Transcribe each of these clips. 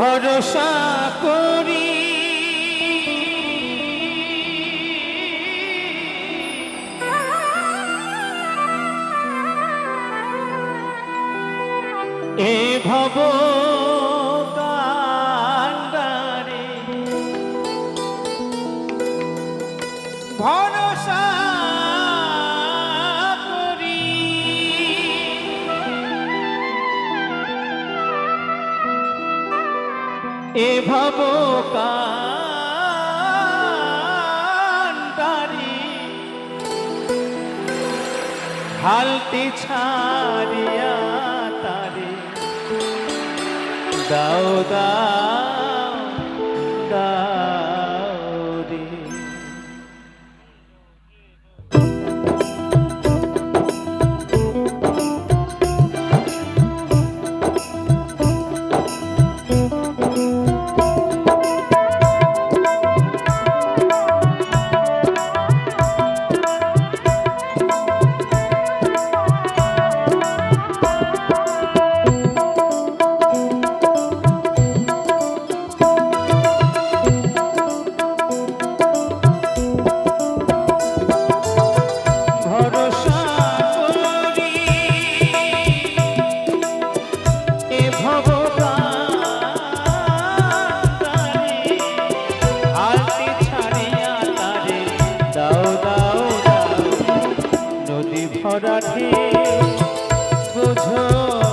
ভরসা করি। ভব কান্ডারে এ ভব কান্ডারে হালতে ছাড়িয়া দাও দাও ঢেউ বুঝো।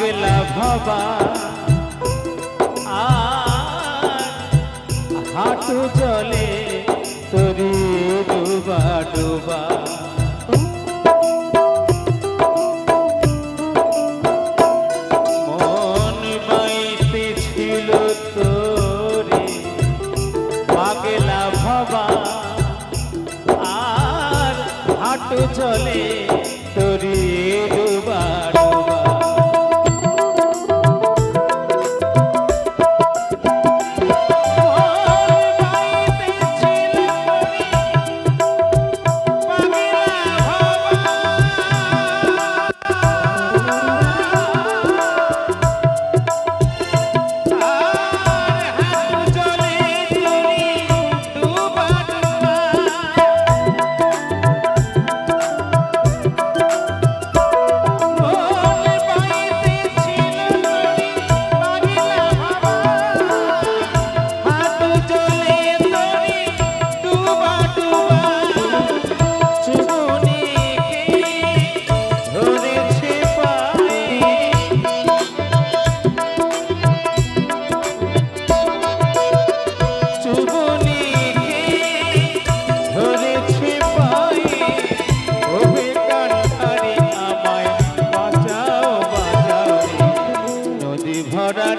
গেলা ভাবা আর হাঁটু জলে তরি ডুবা ডুবা। চলে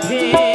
রাখে